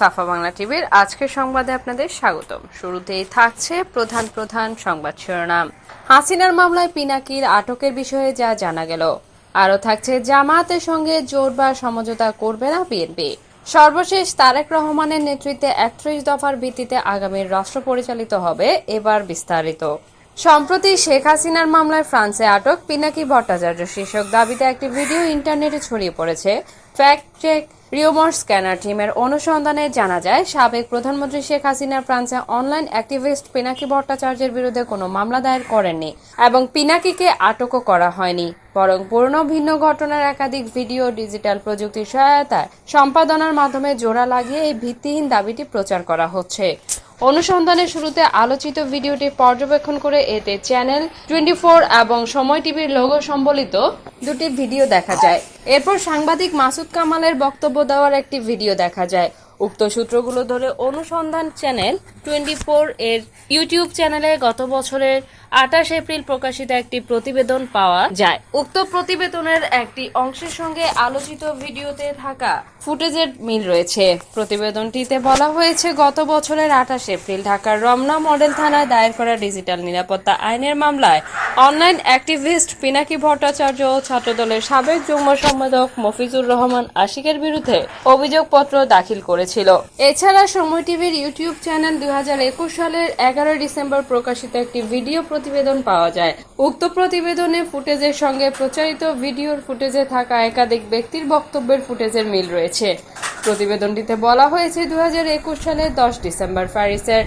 সাফা বাংলা টিভির আজকের সংবাদে আপনাদের স্বাগতম। শুরুতেই থাকছে প্রধান প্রধান সংবাদ শিরোনাম। হাসিনার মামলায় পিনাকির আটকের বিষয়ে যা জানা গেল। আরও থাকছে, জামায়াতের সঙ্গে জোট বা সমঝোতা করবে না বিএনপি। সর্বশেষ তারেক রহমানের নেতৃত্বে একত্রিশ দফার ভিত্তিতে আগামী রাষ্ট্র পরিচালিত হবে এবার বিস্তারিত। সম্প্রতি শেখ হাসিনার মামলায় ফ্রান্সে আটক পিনাকি ভট্টাচার্য। শীর্ষক দাবিতে একটি ভিডিও ইন্টারনেটে ছড়িয়ে পড়েছে। ফ্যাক্ট চেক রিওমর স্ক্যানার টিমের অনুসন্ধানে জানা যায়, সাবেক প্রধানমন্ত্রী শেখ হাসিনা ফ্রান্সে অনলাইন অ্যাক্টিভিস্ট পিনাকি ভট্টাচার্যের বিরুদ্ধে কোনো মামলা দায়ের করেননি এবং পিনাকিকে আটকও করা হয়নি। বরং পুরনো ভিন্ন ঘটনার একাধিক ভিডিও ডিজিটাল প্রযুক্তির সহায়তায় সম্পাদনার মাধ্যমে জোড়া লাগিয়ে এই ভিত্তিহীন দাবিটি প্রচার করা হচ্ছে। অনুসন্ধানের শুরুতে আলোচিত ভিডিওটি পর্যবেক্ষণ করে এতে চ্যানেল টোয়েন্টি এবং সময় টিভির লোগো সম্বলিত দুটি ভিডিও দেখা যায়। এরপর সাংবাদিক মাসুদ কামালের বক্তব্য দেওয়ার একটি ভিডিও দেখা যায়। উক্ত সূত্রগুলো ধরে অনুসন্ধান চ্যানেল টোয়েন্টি এর ইউটিউব চ্যানেলে গত বছরের আঠাশ এপ্রিল প্রকাশিত একটি প্রতিবেদন পাওয়া যায়। উক্ত প্রতিবেদনের একটি অংশের সঙ্গে আলোচিত ভিডিওতে থাকা ফুটেজের মিল রয়েছে। প্রতিবেদনটিতে বলা হয়েছে, গত বছরের আঠাশ এপ্রিল ঢাকার রমনা মডেল থানায় দায়ের করা ডিজিটাল নিরাপত্তা আইনের মামলায় অনলাইন অ্যাক্টিভিস্ট পিনাকি ভট্টাচার্য ও ছাত্রদলের সাবেক যুগ্ম সম্পাদক মফিজুর রহমান আশিকের বিরুদ্ধে অভিযোগপত্র দাখিল করেছিল। এছাড়া সময় টিভির ইউটিউব চ্যানেল দুই সালের এগারোই ডিসেম্বর প্রকাশিত একটি ভিডিও প্রতিবেদন পাওয়া যায়। উক্ত প্রতিবেদনে ফুটেজের সঙ্গে প্রচারিত ভিডিওর ফুটেজে থাকা একাধিক ব্যক্তির বক্তব্যের ফুটেজের মিল রয়েছে। প্রতিবেদনটিতে বলা হয়েছে দু হাজার একুশ সালের দশ ডিসেম্বর প্যারিসের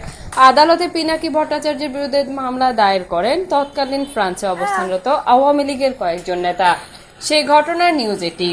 আদালতে পিনাকি ভট্টাচার্যের বিরুদ্ধে মামলা দায়ের করেন তৎকালীন ফ্রান্সে অবস্থানরত আওয়ামী লীগের কয়েকজন নেতা। সেই ঘটনার নিউজ এটি।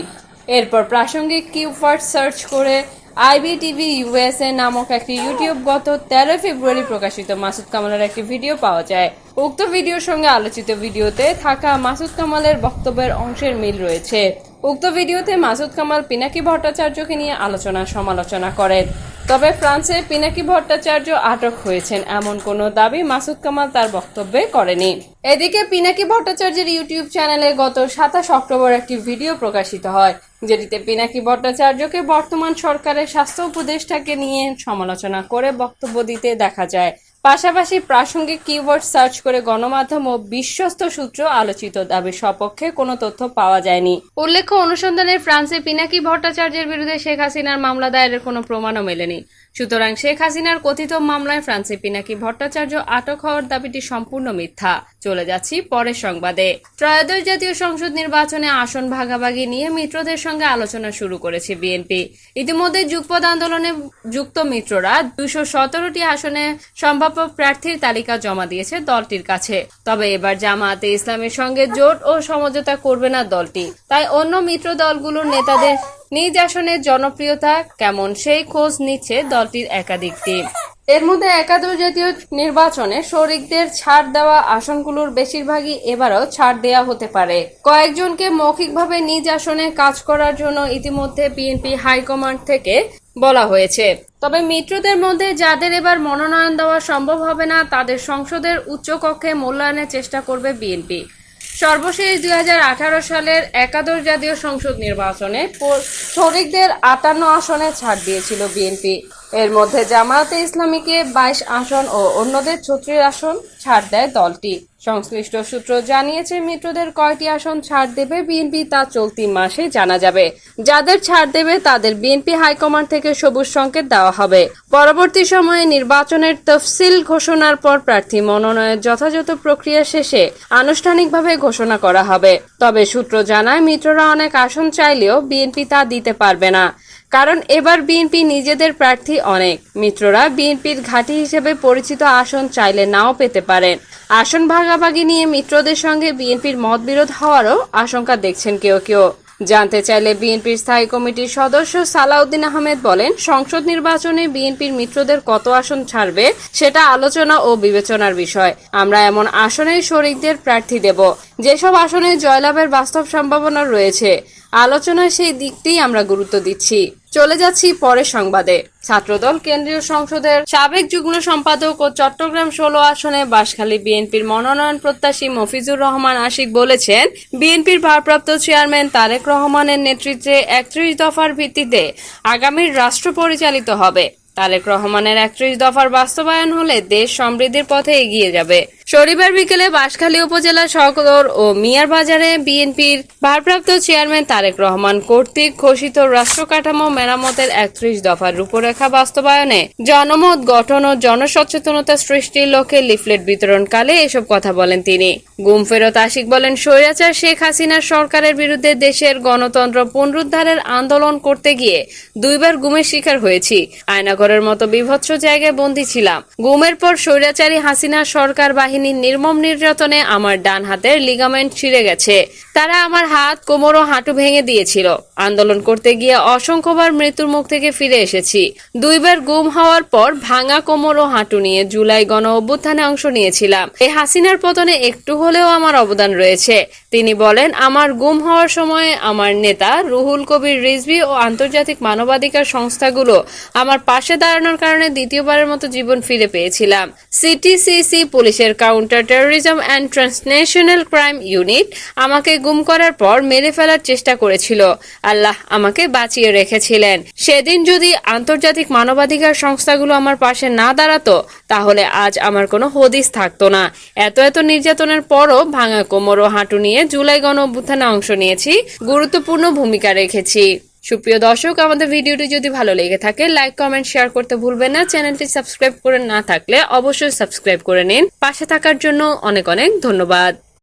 এরপর প্রাসঙ্গিক কিউওয়ার্ড সার্চ করে আইবিটিভি ইউএসএ নামক একটি ইউটিউব গত তেরোই ফেব্রুয়ারি প্রকাশিত মাসুদ কামালের একটি ভিডিও পাওয়া যায়। উক্ত ভিডিওর সঙ্গে আলোচিত ভিডিওতে থাকা মাসুদ কামালের বক্তব্যের অংশের মিল রয়েছে। উক্ত ভিডিওতে মাসুদ কামাল পিনাকি ভট্টাচার্যকে নিয়ে আলোচনা সমালোচনা করেন। তবে ফ্রান্সে পিনাকি ভট্টাচার্য আটক হয়েছেন। এমন কোনো দাবি মাসুদ কামাল তার বক্তব্যে করেনি। এদিকে পিনাকি ভট্টাচার্যের ইউটিউব চ্যানেলে গত সাতাশ অক্টোবর একটি ভিডিও প্রকাশিত হয়, যেটিতে পিনাকি ভট্টাচার্যকে বর্তমান সরকারের স্বাস্থ্য উপদেষ্টাকে নিয়ে সমালোচনা করে বক্তব্য দিতে দেখা যায়। পাশাপাশি প্রাসঙ্গিক কিওয়ার্ড সার্চ করে গণমাধ্যম ও বিশ্বস্ত সূত্র আলোচিত দাবির সপক্ষে কোনো তথ্য পাওয়া যায়নি। উল্লেখ্য, অনুসন্ধানে ফ্রান্সে পিনাকি ভট্টাচার্যের বিরুদ্ধে শেখ হাসিনার মামলা দায়েরের কোনো প্রমাণও মেলেনি। সুতরাং শেখ হাসিনার কথিত মামলায় ফ্রান্সে পিনাকি ভট্টাচার্য আটক হওয়ার দাবিটি সম্পূর্ণ মিথ্যা। চলে যাচ্ছি পরের সংবাদে। ত্রয়োদশ জাতীয় সংসদ নির্বাচনে আসন ভাগাভাগি নিয়ে মিত্রদের সঙ্গে আলোচনা শুরু করেছে বিএনপি। ইতিমধ্যে যুগপদ আন্দোলনে যুক্ত মিত্ররা দুশো সতেরোটি আসনে সম্ভাব্য প্রার্থীর তালিকা জমা দিয়েছে দলটির কাছে। তবে এবার জামায়াতে ইসলামের সঙ্গে জোট ও সমঝোতা করবে না দলটি। তাই অন্য মিত্র দলগুলোর নেতাদের নিজ আসনের জনপ্রিয়তা কেমন সেই খোঁজ নিচ্ছে দলটির একাধিক টিম। এর মধ্যে একাদশ জাতীয় নির্বাচনে শরিকদের ছাড় দেওয়া আসনগুলোর বেশিরভাগই এবারও ছাড় দেওয়া হতে পারে। কয়েকজনকে মৌখিকভাবে নিজ আসনে কাজ করার জন্য ইতিমধ্যে বিএনপি হাইকমান্ড থেকে বলা হয়েছে। তবে মিত্রদের মধ্যে যাদের এবার মনোনয়ন দেওয়া সম্ভব হবে না, তাদের সংসদের উচ্চকক্ষে মূল্যায়নের চেষ্টা করবে বিএনপি। সর্বশেষ দুই হাজার আঠারো সালের একাদশ জাতীয় সংসদ নির্বাচনে শরিকদের আটান্ন আসনে ছাড় দিয়েছিল বিএনপি। এর মধ্যে জামায়াতে ইসলামীকে বাইশ আসন ও অন্যদের ছত্রিশ আসন ছাড় দেয় দলটি। সংশ্লিষ্ট সূত্র জানিয়েছে, মিত্রদের কয়টি আসন ছাড় দেবে বিএনপি তা চলতি মাসে জানা যাবে। যাদের ছাড় দেবে তাদের বিএনপি হাইকমান্ড থেকে সবুজ সংকেত দেওয়া হবে। পরবর্তী সময়ে নির্বাচনের তফসিল ঘোষণার পর প্রার্থী মনোনয়নের যথাযথ প্রক্রিয়া শেষে আনুষ্ঠানিকভাবে ঘোষণা করা হবে। তবে সূত্র জানায়, মিত্ররা অনেক আসন চাইলেও বিএনপি তা দিতে পারবে না। কারণ এবার বিএনপি নিজেদের প্রার্থী অনেক। মিত্ররা বিএনপির ঘাঁটি হিসেবে পরিচিত আসন চাইলে নাও পেতে পারেন। আসন ভাগাভাগি নিয়ে মিত্রদের সঙ্গে বিএনপির মতবিরোধ হওয়ারও আশঙ্কা দেখছেন কেউ কেউ। জানতে চাইলে বিএনপির স্থায়ী কমিটির সদস্য সালাউদ্দিন আহমেদ বলেন, সংসদ নির্বাচনে বিএনপির মিত্রদের কত আসন ছাড়বে সেটা আলোচনা ও বিবেচনার বিষয়। আমরা এমন আসনে শরিকদের প্রার্থী দেব। যেসব আসনে জয়লাভের বাস্তব সম্ভাবনা রয়েছে আলোচনায় সেই দিকটি আমরা গুরুত্ব দিচ্ছি। চলে যাচ্ছি পরের সংবাদে। ছাত্রদল, কেন্দ্রীয় সংসদের সাবেক যুগ্ম সম্পাদক ও চট্টগ্রাম ষোলো আসনে বাসখালী বিএনপির মনোনয়ন প্রত্যাশী মফিজুর রহমান আশিক বলেছেন, বিএনপির ভারপ্রাপ্ত চেয়ারম্যান তারেক রহমানের নেতৃত্বে একত্রিশ দফার ভিত্তিতে আগামীর রাষ্ট্র পরিচালিত হবে। তারেক রহমানের একত্রিশ দফার বাস্তবায়ন হলে দেশ সমৃদ্ধির পথে এগিয়ে যাবে। শনিবার বিকেলে বাঁশখালী উপজেলা সদর ও মিয়ার বাজারে বিএনপির ভারপ্রাপ্ত চেয়ারম্যান তারেক রহমান কর্তৃক ঘোষিত রাষ্ট্র কাঠামো মেরামতের একত্রিশ দফার রূপরেখা বাস্তবায়নে জনমত, গঠন ও জনসচেতনতা সৃষ্টির লক্ষ্যে লিফলেট বিতরণকালে এসব কথা বলেন তিনি। গুম ফেরত আশিক বলেন, স্বৈরাচার শেখ হাসিনার সরকারের বিরুদ্ধে দেশের গণতন্ত্র পুনরুদ্ধারের আন্দোলন করতে গিয়ে দুইবার গুমের শিকার হয়েছি। আয়নাঘরের মতো বিভৎস জায়গায় বন্দী ছিলাম। গুমের পর স্বৈরাচারী হাসিনা সরকার বাহিনীর নির্মম নির্যাতনে আমার ডান হাতের লিগামেন্ট ছিঁড়ে গেছে। তারা আমার হাত, কোমর ও হাঁটু ভেঙে দিয়েছিল। আন্দোলন করতে গিয়ে অসংখ্যবার মৃত্যুর মুখ থেকে ফিরে এসেছি। দুইবার গুম হওয়ার পর ভাঙা কোমর ও হাঁটু নিয়ে জুলাই গণ অভ্যুত্থানে অংশ নিয়েছিলাম। এই হাসিনার পতনে একটু হলেও আমার অবদান রয়েছে। তিনি বলেন, আমার গুম হওয়ার সময় আমার নেতা রুহুল কবির রিজভি ও আন্তর্জাতিক মানবাধিকার সংস্থাগুলো আমার পাশে দাঁড়ানোর কারণে দ্বিতীয়বারের মতো জীবন ফিরে পেয়েছিলাম। সিটিসিসি পুলিশের counter terrorism and transnational crime unit আমাকে গুম করার পর মেরে ফেলার চেষ্টা করেছিল। আল্লাহ আমাকে বাঁচিয়ে রেখেছিলেন। সেদিন যদি আন্তর্জাতিক মানবাধিকার সংস্থাগুলো আমার পাশে না দাঁড়াতো, তাহলে আজ আমার কোনো হদিস থাকতো না। এত এত নির্যাতনের পরও ভাঙা কোমর ও হাঁটু নিয়ে জুলাই গণ অভ্যুত্থানে অংশ নিয়েছি, গুরুত্বপূর্ণ ভূমিকা রেখেছি। সুপ্রিয় দর্শক, আমাদের ভিডিওটি যদি ভালো লেগে থাকে, লাইক, কমেন্ট, শেয়ার করতে ভুলবেন না। চ্যানেলটি সাবস্ক্রাইব করে না থাকলে অবশ্যই সাবস্ক্রাইব করে নিন। পাশে থাকার জন্য অনেক অনেক ধন্যবাদ।